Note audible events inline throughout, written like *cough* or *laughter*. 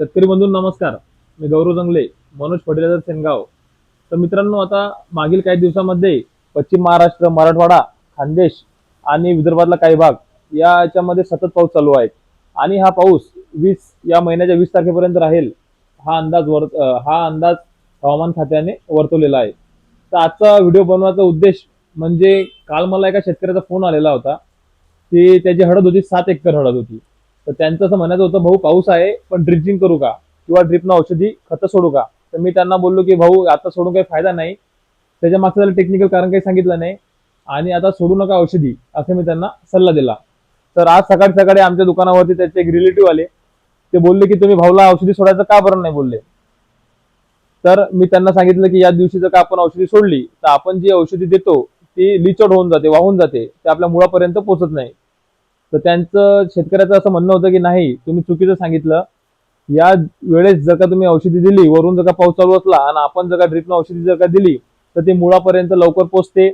शेतकरी बंधू नमस्कार. मी गौरव जंगले मनोज फर्टिलायझर सेनगाव. तर मित्रांनो आता मागील काही दिवसामध्ये पश्चिम महाराष्ट्र मराठवाडा खानदेश आणि विदर्भातला काही भाग या याच्यामध्ये सतत पाऊस चालू आहे. आणि हा पाऊस वीस या महिन्याच्या वीस तारखेपर्यंत राहील हा अंदाज वर हा अंदाज हवामान खात्याने वर्तवलेला आहे. तर आजचा व्हिडिओ बनवायचा उद्देश म्हणजे काल मला एका शेतकऱ्याचा फोन आलेला होता. की त्याची हळद होती सात एकर हळद होती. तर त्यांचं असं म्हणायचं होतं भाऊ पाऊस आहे पण ड्रिंचिंग करू का? किंवा ड्रिपनं औषधी खतं सोडू का? तर मी त्यांना बोललो की भाऊ आता सोडून काही फायदा नाही. त्याच्या मागचं त्याला टेक्निकल कारण काही सांगितलं नाही. आणि आता सोडू नका औषधी असं मी त्यांना सल्ला दिला. तर आज सकाळी सकाळी आमच्या दुकानावरती त्याचे एक रिलेटिव्ह आले. ते बोलले की तुम्ही भाऊला औषधी सोडायचं का बरं नाही? बोलले. तर मी त्यांना सांगितलं की या दिवशी जर का आपण औषधी सोडली? तर आपण जी औषधी देतो ती लिचड होऊन जाते वाहून जाते. ते आपल्या मुळापर्यंत पोहोचत नाही. तर त्यांचं शेतकऱ्याचं असं म्हणणं होतं की नाही तुम्ही चुकीचं सांगितलं. या वेळेस जर का तुम्ही औषधी दिली वरून जर का पाऊस चालू असला आणि आपण जर का ड्रिपनं औषधी जर का दिली तर ती मुळापर्यंत लवकर पोचते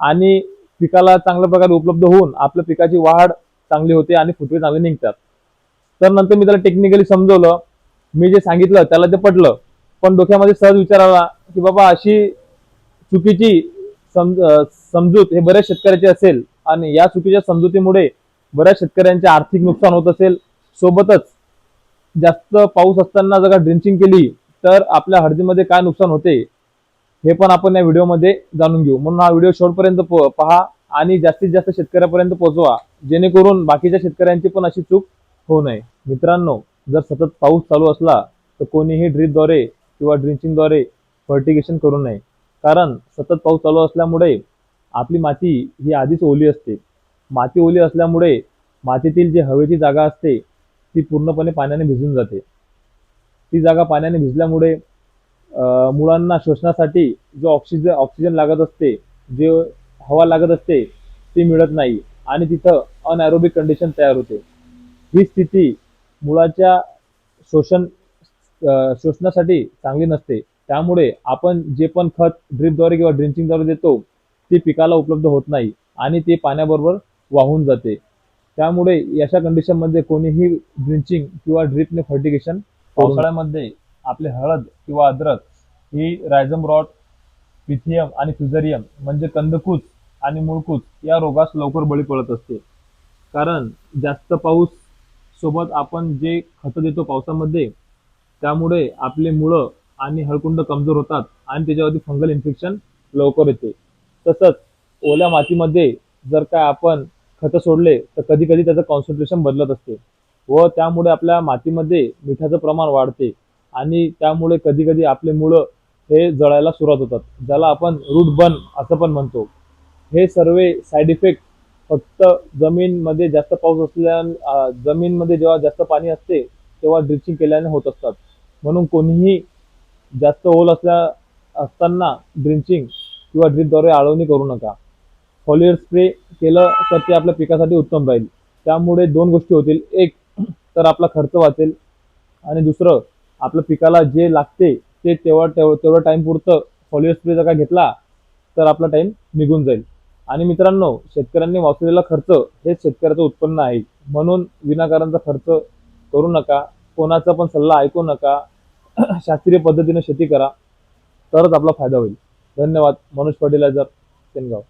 आणि पिकाला चांगल्या प्रकारे उपलब्ध होऊन आपल्या पिकाची वाढ चांगली होते आणि फुटवे चांगले निघतात. तर नंतर मी त्याला टेक्निकली समजवलं. मी जे सांगितलं त्याला ते पटलं. पण डोक्यामध्ये सहज विचार आला की बाबा अशी चुकीची समज समजूत हे बऱ्याच शेतकऱ्याची असेल. आणि या चुकीच्या समजुतीमुळे बऱ्याच शेतकऱ्यांचे आर्थिक नुकसान होत असेल सोबतच जास्त पाऊस असताना जर का ड्रिंचिंग केली तर आपल्या हळदीमध्ये काय नुकसान होते हे पण आपण या व्हिडिओमध्ये जाणून घेऊ. म्हणून हा व्हिडिओ शेवटपर्यंत पहा आणि जास्तीत जास्त शेतकऱ्यापर्यंत पोहोचवा जेणेकरून बाकीच्या शेतकऱ्यांची पण अशी चूक होऊ नये. मित्रांनो जर सतत पाऊस चालू असला तर कोणीही ड्रीपद्वारे किंवा ड्रिंचिंगद्वारे फर्टिगेशन करू नये. कारण सतत पाऊस चालू असल्यामुळे आपली माती ही आधीच ओली असते. माती ओली असल्यामुळे मातीतील जी हवेची जागा असते ती पूर्णपणे पाण्याने भिजून जाते. ती जागा पाण्याने भिजल्यामुळे मुळांना शोषणासाठी जो ऑक्सिजन ऑक्सिजन लागत असते जे हवा लागत असते ती मिळत नाही आणि तिथं अनॅरोबिक कंडिशन तयार होते. ही स्थिती मुळाच्या शोषण शोषणासाठी चांगली नसते. त्यामुळे आपण जे पण खत ड्रिपद्वारे किंवा ड्रिंचिंगद्वारे देतो ते पिकाला उपलब्ध होत नाही आणि ते पाण्याबरोबर वाहून जाते. त्यामुळे अशा कंडिशनमध्ये कोणीही ड्रिंचिंग किंवा ड्रिपने फर्टिगेशन पावसाळ्यामध्ये आपले हळद किंवा अद्रक ही रायझम रॉट पिथियम आणि फ्युझरियम म्हणजे कंदकूच आणि मुळकूच या रोगास लवकर बळी पडत असते. कारण जास्त पाऊस सोबत आपण जे खतं देतो पावसामध्ये त्यामुळे आपले मुळं आणि हळकुंड कमजोर होतात आणि त्याच्यावरती फंगल इन्फेक्शन लवकर येते. तसंच ओल्या मातीमध्ये जर का आपण खतं सोडले तर कधी कधी त्याचं कॉन्सन्ट्रेशन बदलत असते व त्यामुळे आपल्या मातीमध्ये मिठाचं प्रमाण वाढते आणि त्यामुळे कधी कधी आपले मुळं हे जळायला सुरुवात होतात ज्याला आपण रूट बर्न असं पण म्हणतो. हे सर्व साईड इफेक्ट फक्त जमीनमध्ये जास्त पाऊस असल्या जमीनमध्ये जेव्हा जास्त पाणी असते तेव्हा ड्रिचिंग केल्याने होत असतात. म्हणून कोणीही जास्त ओल असल्या असताना ड्रिंचिंग किंवा ड्रिपद्वारे आळवणी करू नका. फॉलियर स्प्रे केलं तर ते आपल्या पिकासाठी उत्तम राहील. त्यामुळे दोन गोष्टी होतील. एक तर आपला खर्च वाचेल. आणि दुसरं आपल्या पिकाला जे लागते ते तेव्हा तेव- तेवढं टाइम पुरतं फॉलियर स्प्रे जर का घेतला तर आपला टाइम निघून जाईल. आणि मित्रांनो शेतकऱ्यांनी वाचलेला खर्च हेच शेतकऱ्याचं उत्पन्न आहे. म्हणून विनाकारांचा खर्च करू नका. कोणाचा पण सल्ला ऐकू नका. *clears throat* शास्त्रीय पद्धतीने शेती करा. तरच आपला फायदा होईल. धन्यवाद. मनोज फर्टिलायझर सेनगाव